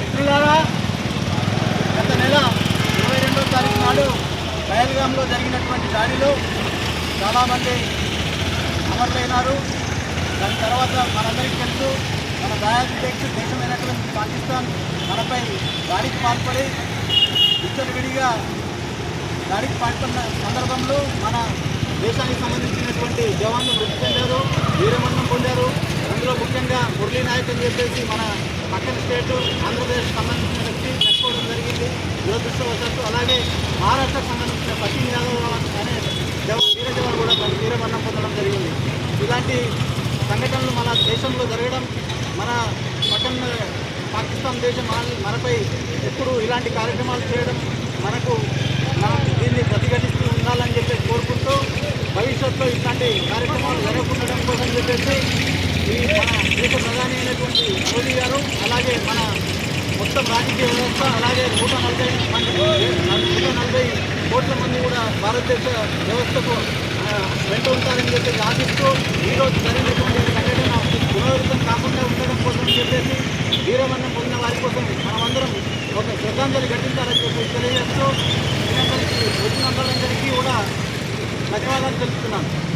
మిత్రులారా గత నెల ఇరవై రెండో తారీఖు నాడు జరిగినటువంటి దాడిలో చాలామంది అమరులైనారు. మనందరికీ తెలుసు మన దయాధ్యక్ష దేశమైనటువంటి పాకిస్తాన్ మనపై దాడికి పాల్పడి విచ్చలవిడిగా దాడికి పాల్పడిన సందర్భంలో మన దేశానికి సంబంధించినటువంటి జవాన్లు మృతి చెందారు వీరమరణం పొందారు. అందులో ముఖ్యంగా మురళీ నాయక్ అని చెప్పేసి మన పక్కన స్టేటు ఆంధ్రప్రదేశ్ సంబంధించిన వ్యక్తి చచ్చిపోవడం జరిగింది. దురదృష్టవశాత్తు అలాగే మహారాష్ట్రకు సంబంధించిన పశ్చిమ యాదవ్ అనే జవాన్ వీర జవాన్ కూడా వీరమరణం పొందడం జరిగింది. ఇలాంటి సంఘటనలు మన దేశంలో జరగడం మన పక్కన పాకిస్తాన్ దేశం మనపై ఎప్పుడు ఇలాంటి కార్యక్రమాలు చేయడం మనకు మనం దీన్ని ప్రతిఘటిస్తూ ఉండాలని చెప్పేసి కోరుకుంటూ భవిష్యత్తులో ఇట్లాంటి కార్యక్రమాలు జరగకుండడం కోసం చెప్పేసి ఈ మన దేశ ప్రధాని అయినటువంటి మోదీ గారు అలాగే మన మొత్తం రాజకీయ వ్యవస్థ అలాగే నూట నలభై మంది నూట నలభై కోట్ల మంది కూడా భారతదేశ వ్యవస్థకు వెంట ఉంటారని చెప్పేసి ఆశిస్తూ ఈరోజు జరిగిన చెప్పేసి వీరమరణం పొందిన వారి కోసం మనమందరం ఒక శ్రద్ధాంజలి ఘటించాలని చెప్పి తెలియజేస్తూ మీరందరికీ వచ్చినందరికీ కూడా ధన్యవాదాలు తెలుపుతున్నాను.